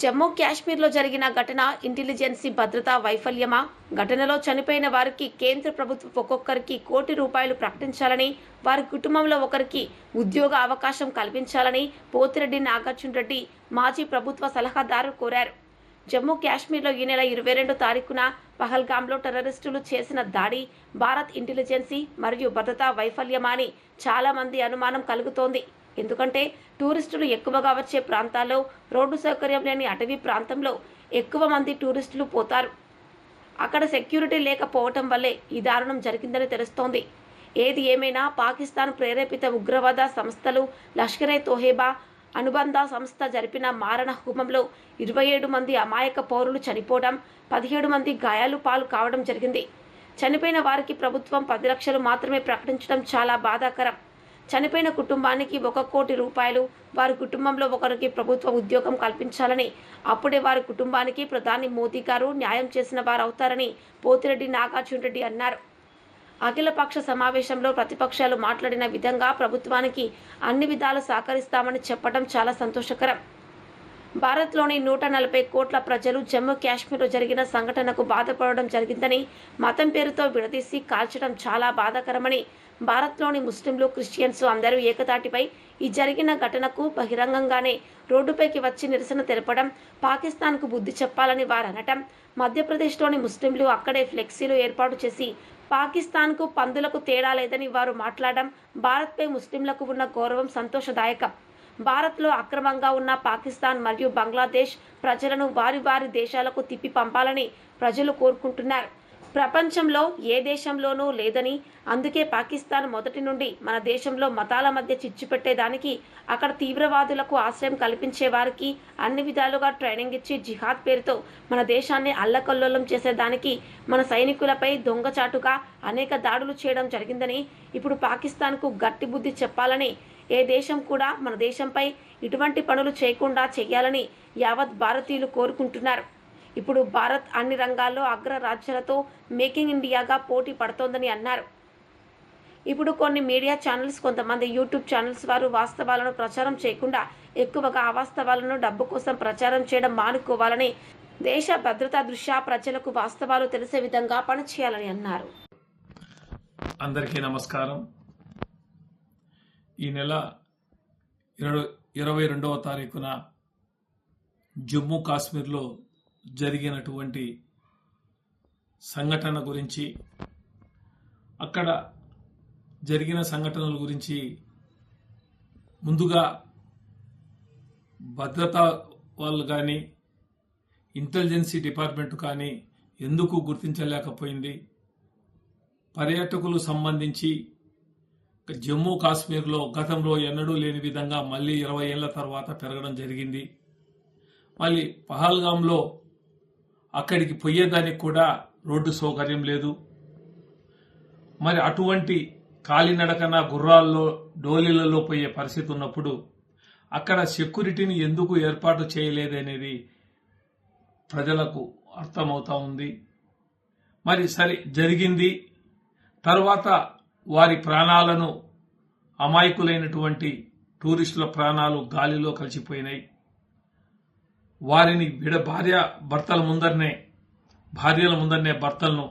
జమ్మూ కాశ్మీర్లో జరిగిన ఘటన ఇంటెలిజెన్సీ భద్రతా వైఫల్యమా? ఘటనలో చనిపోయిన వారికి కేంద్ర ప్రభుత్వం ఒక్కొక్కరికి కోటి రూపాయలు ప్రకటించాలని వారి కుటుంబంలో ఒకరికి ఉద్యోగ అవకాశం కల్పించాలని పోతిరెడ్డి నాగార్జున రెడ్డి మాజీ ప్రభుత్వ సలహాదారు కోరారు. జమ్మూ కాశ్మీర్లో ఈ నెల ఇరవై రెండు తారీఖున పహల్గామ్లో టెర్రరిస్టులు చేసిన దాడి భారత్ ఇంటెలిజెన్సీ మరియు భద్రతా వైఫల్యమా అని చాలామంది అనుమానం కలుగుతోంది. ఎందుకంటే టూరిస్టులు ఎక్కువగా వచ్చే ప్రాంతాల్లో రోడ్డు సౌకర్యం లేని అటవీ ప్రాంతంలో ఎక్కువ మంది టూరిస్టులు పోతారు. అక్కడ సెక్యూరిటీ లేకపోవటం వల్లే ఈ దారుణం జరిగిందని తెలుస్తోంది. ఏది ఏమైనా పాకిస్తాన్ ప్రేరేపిత ఉగ్రవాద సంస్థలు లష్కరే తోహేబా అనుబంధ సంస్థ జరిపిన మారణ హోమంలో ఇరవై ఏడు మంది అమాయక పౌరులు చనిపోవడం పదిహేడు మంది గాయాలు పాలు కావడం జరిగింది. చనిపోయిన వారికి ప్రభుత్వం పది లక్షలు మాత్రమే ప్రకటించడం చాలా బాధాకరం. చనిపోయిన కుటుంబానికి ఒక కోటి రూపాయలు వారి కుటుంబంలో ఒకరికి ప్రభుత్వ ఉద్యోగం కల్పించాలని అప్పుడే వారి కుటుంబానికి ప్రధాని మోదీ గారు న్యాయం చేసిన వారు అవుతారని పోతిరెడ్డి నాగార్జున రెడ్డి అన్నారు. అఖిలపక్ష సమావేశంలో ప్రతిపక్షాలు మాట్లాడిన విధంగా ప్రభుత్వానికి అన్ని విధాలు సహకరిస్తామని చెప్పడం చాలా సంతోషకరం. భారత్లోని నూట నలభై కోట్ల ప్రజలు జమ్మూ కాశ్మీర్లో జరిగిన సంఘటనకు బాధపడడం జరిగిందని మతం పేరుతో విడదీసి కాల్చడం చాలా బాధాకరమని భారత్లోని ముస్లింలు క్రిస్టియన్స్ అందరూ ఏకతాటిపై ఈ జరిగిన ఘటనకు బహిరంగంగానే రోడ్డుపైకి వచ్చి నిరసన తెలపడం పాకిస్తాన్కు బుద్ధి చెప్పాలని వారు అనటం మధ్యప్రదేశ్లోని ముస్లింలు అక్కడే ఫ్లెక్సీలు ఏర్పాటు చేసి పాకిస్తాన్కు పందులకు తేడా లేదని వారు మాట్లాడడం భారత్పై ముస్లింలకు ఉన్న గౌరవం సంతోషదాయకం. భారత్లో అక్రమంగా ఉన్న పాకిస్తాన్ మరియు బంగ్లాదేశ్ ప్రజలను వారి వారి దేశాలకు తిప్పి పంపాలని ప్రజలు కోరుకుంటున్నారు. ప్రపంచంలో ఏ దేశంలోనూ లేదని అందుకే పాకిస్తాన్ మొదటి నుండి మన దేశంలో మతాల మధ్య చిచ్చు పెట్టేదానికి అక్కడ తీవ్రవాదులకు ఆశ్రయం కల్పించే వారికి అన్ని విధాలుగా ట్రైనింగ్ ఇచ్చి జిహాద్ పేరుతో మన దేశాన్ని అల్లకల్లోలం చేసేదానికి మన సైనికులపై దొంగచాటుగా అనేక దాడులు చేయడం జరిగిందని ఇప్పుడు పాకిస్తాన్కు గట్టి బుద్ధి చెప్పాలని ఏ దేశం కూడా మన దేశంపై ఇటువంటి పనులు చేయకుండా చేయాలని యావత్ భారతీయులు కోరుకుంటున్నారు. ఇప్పుడు భారత్ అన్ని రంగాల్లో అగ్ర రాజ్యాలతో మేకింగ్ ఇండియాగా పోటీ పడుతోందని అన్నారు. ఇప్పుడు కొన్ని మీడియా ఛానల్స్ కొంతమంది యూట్యూబ్ ఛానల్స్ వారు వాస్తవాలను ప్రచారం చేయకుండా ఎక్కువగా అవాస్తవాలను డబ్బు కోసం ప్రచారం చేయడం మానుకోవాలని దేశ భద్రతా దృష్ట్యా ప్రజలకు వాస్తవాలు తెలిసే విధంగా పనిచేయాలని అన్నారు. అందరికీ నమస్కారం. ఈ నెల ఇరవై ఇరవై రెండవ తారీఖున జమ్మూ కాశ్మీర్లో జరిగినటువంటి సంఘటన గురించి అక్కడ జరిగిన సంఘటనల గురించి ముందుగా భద్రతా వాళ్ళు కానీ ఇంటెలిజెన్సీ డిపార్ట్మెంట్ కానీ ఎందుకు గుర్తించలేకపోయింది? పర్యాటకులు సంబంధించి జమ్మూ కాశ్మీర్లో గతంలో ఎన్నడూ లేని విధంగా మళ్ళీ ఇరవై ఏళ్ళ తర్వాత పెరగడం జరిగింది. మళ్ళీ పహల్గాంలో అక్కడికి పోయేదానికి కూడా రోడ్డు సౌకర్యం లేదు. మరి అటువంటి కాలినడకన గుర్రాల్లో డోలీలలో పోయే పరిస్థితి ఉన్నప్పుడు అక్కడ సెక్యూరిటీని ఎందుకు ఏర్పాటు చేయలేదనేది ప్రజలకు అర్థమవుతా ఉంది. మరి సరే జరిగింది. తర్వాత వారి ప్రాణాలను అమాయకులైనటువంటి టూరిస్టుల ప్రాణాలు గాలిలో కలిసిపోయినాయి. వారిని విడ భార్య భర్తల ముందరనే భార్యల ముందరనే భర్తలను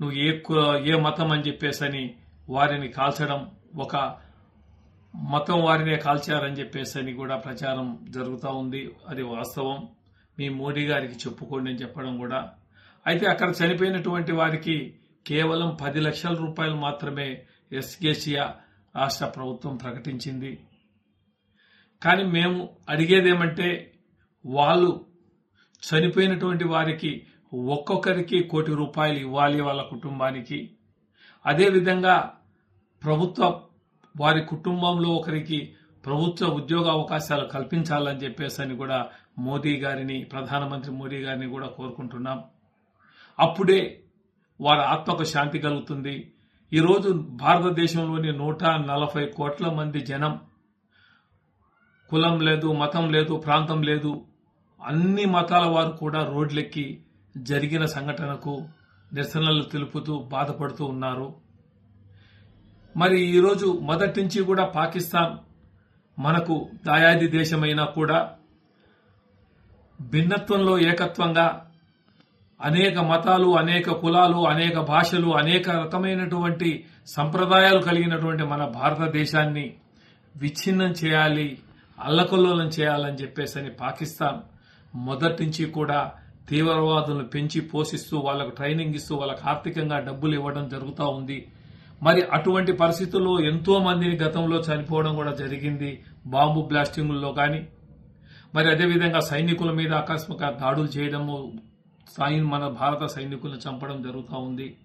నువ్వు ఏ ఏ మతం అని చెప్పేసని వారిని కాల్చడం ఒక మతం వారినే కాల్చారని చెప్పేసని కూడా ప్రచారం జరుగుతూ ఉంది. అది వాస్తవం. మీ మోడీ గారికి చెప్పుకోండి అని చెప్పడం కూడా. అయితే అక్కడ చనిపోయినటువంటి వారికి కేవలం పది లక్షల రూపాయలు మాత్రమే ఎస్కేసియా రాష్ట్ర ప్రభుత్వం ప్రకటించింది. కానీ మేము అడిగేదేమంటే వాళ్ళు చనిపోయినటువంటి వారికి ఒక్కొక్కరికి కోటి రూపాయలు ఇవ్వాలి వాళ్ళ కుటుంబానికి. అదేవిధంగా ప్రభుత్వ వారి కుటుంబంలో ఒకరికి ప్రభుత్వ ఉద్యోగ అవకాశాలు కల్పించాలని చెప్పేసి అని కూడా మోదీ గారిని ప్రధానమంత్రి మోదీ గారిని కూడా కోరుకుంటున్నాం. అప్పుడే వారి ఆత్మకు శాంతి కలుగుతుంది. ఈరోజు భారతదేశంలోని నూట నలభై కోట్ల మంది జనం కులం లేదు మతం లేదు ప్రాంతం లేదు అన్ని మతాల వారు కూడా రోడ్లెక్కి జరిగిన సంఘటనకు నిరసనలు తెలుపుతూ బాధపడుతూ ఉన్నారు. మరి ఈరోజు మొదటి నుంచి కూడా పాకిస్తాన్ మనకు దాయాది దేశమైనా కూడా భిన్నత్వంలో ఏకత్వంగా అనేక మతాలు అనేక కులాలు అనేక భాషలు అనేక రకమైనటువంటి సంప్రదాయాలు కలిగినటువంటి మన భారతదేశాన్ని విచ్ఛిన్నం చేయాలి అల్లకల్లోలం చేయాలని చెప్పేసి అని పాకిస్తాన్ మొదటి నుంచి కూడా తీవ్రవాదులను పెంచి పోషిస్తూ వాళ్ళకు ట్రైనింగ్ ఇస్తూ వాళ్ళకు ఆర్థికంగా డబ్బులు ఇవ్వడం జరుగుతూ ఉంది. మరి అటువంటి పరిస్థితుల్లో ఎంతో మందిని గతంలో చనిపోవడం కూడా జరిగింది బాంబు బ్లాస్టింగుల్లో కానీ. మరి అదేవిధంగా సైనికుల మీద ఆకస్మిక దాడులు చేయడము సైన్ మన భారత సైనికులను చంపడం జరుగుతూ ఉంది.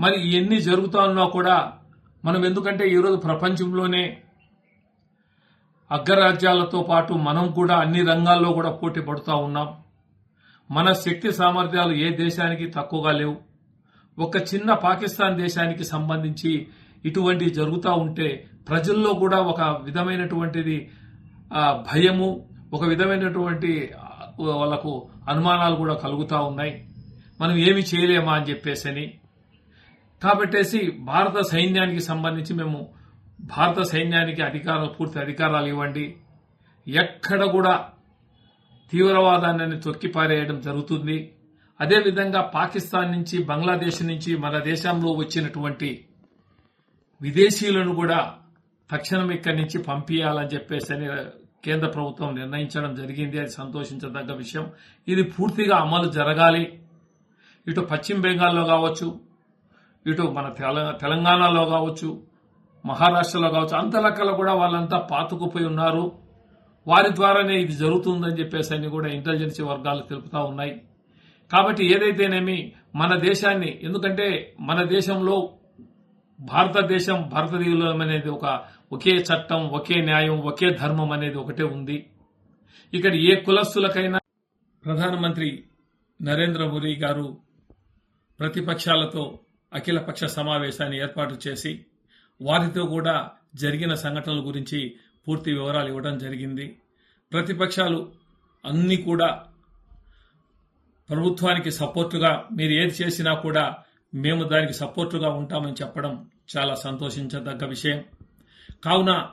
మరి ఇవన్నీ జరుగుతా ఉన్నా కూడా మనం ఎందుకంటే ఈరోజు ప్రపంచంలోనే అగ్రరాజ్యాలతో పాటు మనం కూడా అన్ని రంగాల్లో కూడా పోటీ పడుతూ ఉన్నాం. మన శక్తి సామర్థ్యాలు ఏ దేశానికి తక్కువగా లేవు. ఒక చిన్న పాకిస్తాన్ దేశానికి సంబంధించి ఇటువంటి జరుగుతూ ఉంటే ప్రజల్లో కూడా ఒక విధమైనటువంటిది భయము ఒక విధమైనటువంటి వాళ్ళకు అనుమానాలు కూడా కలుగుతూ ఉన్నాయి. మనం ఏమి చేయలేమా అని చెప్పేసని. కాబట్టేసి భారత సైన్యానికి సంబంధించి మేము భారత సైన్యానికి అధికారాలు పూర్తి అధికారాలు ఇవ్వండి. ఎక్కడ కూడా తీవ్రవాదాన్ని తొక్కిపారేయడం జరుగుతుంది. అదేవిధంగా పాకిస్తాన్ నుంచి బంగ్లాదేశ్ నుంచి మన దేశంలో వచ్చినటువంటి విదేశీయులను కూడా తక్షణం ఇక్కడి నుంచి పంపించాలని చెప్పేసి అని కేంద్ర ప్రభుత్వం నిర్ణయించడం జరిగింది. అది సంతోషించదగ్గ విషయం. ఇది పూర్తిగా అమలు జరగాలి. ఇటు పశ్చిమ బెంగాల్లో కావచ్చు ఇటు మన తెలంగాణలో కావచ్చు మహారాష్ట్రలో కావచ్చు అంత లెక్కలో కూడా వాళ్ళంతా పాతుకుపోయి ఉన్నారు. వారి ద్వారానే ఇది జరుగుతుందని చెప్పేసి అని కూడా ఇంటెలిజెన్స్ వర్గాలు తెలుపుతా ఉన్నాయి. కాబట్టి ఏదైతేనేమి మన దేశాన్ని ఎందుకంటే మన దేశంలో భారతదేశం భారతదేశం అనేది ఒక ఒకే చట్టం ఒకే న్యాయం ఒకే ధర్మం అనేది ఒకటే ఉంది. ఇక్కడ ఏ కులస్తులకైనా ప్రధానమంత్రి నరేంద్ర మోదీ గారు ప్రతిపక్షాలతో అఖిలపక్ష సమావేశాన్ని ఏర్పాటు చేసి వారితో కూడా జరిగిన సంఘటనల గురించి పూర్తి వివరాలు ఇవ్వడం జరిగింది. ప్రతిపక్షాలు అన్నీ కూడా ప్రభుత్వానికి సపోర్టుగా మీరు ఏది చేసినా కూడా మేము దానికి సపోర్టుగా ఉంటామని చెప్పడం చాలా సంతోషించదగ్గ విషయం. కావున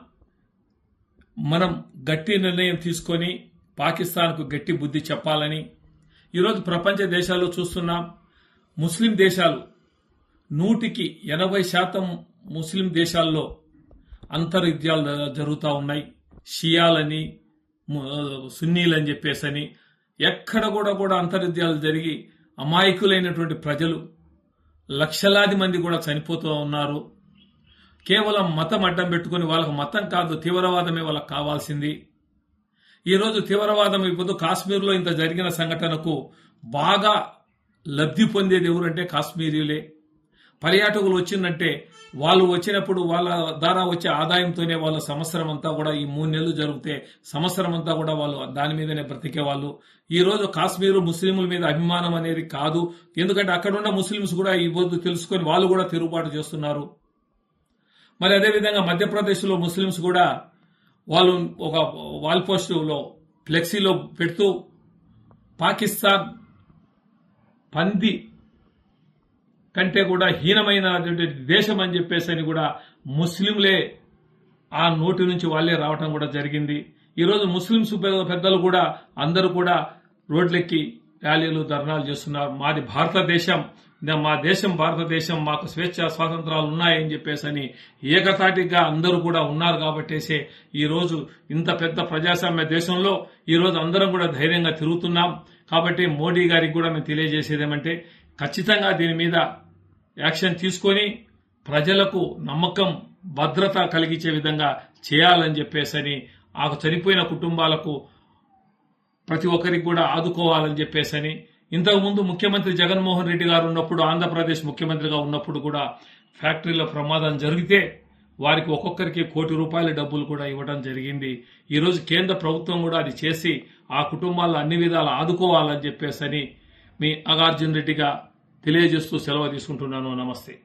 మనం గట్టి నిర్ణయం తీసుకొని పాకిస్తాన్కు గట్టి బుద్ధి చెప్పాలని ఈరోజు ప్రపంచ దేశాల్లో చూస్తున్నాం. ముస్లిం దేశాలు నూటికి ఎనభై శాతం ముస్లిం దేశాల్లో అంతర్యుద్ధాలు జరుగుతూ ఉన్నాయి. షియాలని అని సున్నీలని చెప్పేసని ఎక్కడ కూడా కూడా అంతర్యుద్ధాలు జరిగి అమాయకులైనటువంటి ప్రజలు లక్షలాది మంది కూడా చనిపోతూ ఉన్నారు. కేవలం మతం అడ్డం పెట్టుకుని వాళ్ళకు మతం కాదు తీవ్రవాదమే వాళ్ళకి కావాల్సింది. ఈరోజు తీవ్రవాదం ఇప్పుడు కాశ్మీర్లో ఇంత జరిగిన సంఘటనకు బాగా లబ్ధి పొందేది ఎవరంటే కాశ్మీరీలే పర్యాటకులు వచ్చిందంటే వాళ్ళు వచ్చినప్పుడు వాళ్ళ ద్వారా వచ్చే ఆదాయంతోనే వాళ్ళ సంవత్సరం అంతా కూడా ఈ మూడు నెలలు జరిగితే సంవత్సరం అంతా కూడా వాళ్ళు దాని మీదనే బ్రతికే వాళ్ళు ఈరోజు కాశ్మీరు ముస్లింల మీద అభిమానం అనేది కాదు. ఎందుకంటే అక్కడున్న ముస్లింస్ కూడా ఈ బొద్దు తెలుసుకొని వాళ్ళు కూడా తిరుగుబాటు చేస్తున్నారు. మరి అదేవిధంగా మధ్యప్రదేశ్లో ముస్లింస్ కూడా వాళ్ళు ఒక వాల్ పోస్టులో ఫ్లెక్సీలో పెడుతూ పాకిస్తాన్ పంది కంటే కూడా హీనమైనటువంటి దేశం అని చెప్పేసి అని కూడా ముస్లింలే ఆ నోటి నుంచి వాళ్ళే రావటం కూడా జరిగింది. ఈరోజు ముస్లింస్ పెద్దలు కూడా అందరూ కూడా రోడ్లెక్కి ర్యాలీలు ధర్నాలు చేస్తున్నారు. మాది భారతదేశం. మా దేశం భారతదేశం. మాకు స్వేచ్ఛ స్వాతంత్రాలు ఉన్నాయని చెప్పేసి అని ఏకతాటిగా అందరూ కూడా ఉన్నారు కాబట్టేసే ఈరోజు ఇంత పెద్ద ప్రజాస్వామ్య దేశంలో ఈరోజు అందరం కూడా ధైర్యంగా తిరుగుతున్నాం. కాబట్టి మోడీ గారికి కూడా మేము తెలియజేసేది ఏమంటే ఖచ్చితంగా దీని మీద యాక్షన్ తీసుకొని ప్రజలకు నమ్మకం భద్రత కలిగించే విధంగా చేయాలని చెప్పేసని ఆ చనిపోయిన కుటుంబాలకు ప్రతి ఒక్కరికి కూడా ఆదుకోవాలని చెప్పేసని ఇంతకుముందు ముఖ్యమంత్రి జగన్మోహన్ రెడ్డి గారు ఉన్నప్పుడు ఆంధ్రప్రదేశ్ ముఖ్యమంత్రిగా ఉన్నప్పుడు కూడా ఫ్యాక్టరీలో ప్రమాదం జరిగితే వారికి ఒక్కొక్కరికి కోటి రూపాయల డబ్బులు కూడా ఇవ్వడం జరిగింది. ఈరోజు కేంద్ర ప్రభుత్వం కూడా అది చేసి ఆ కుటుంబాలను అన్ని విధాలు ఆదుకోవాలని చెప్పేసని మీ అగార్జున్ రెడ్డిగా తెలియజేస్తూ సెలవు తీసుకుంటున్నాను. నమస్తే.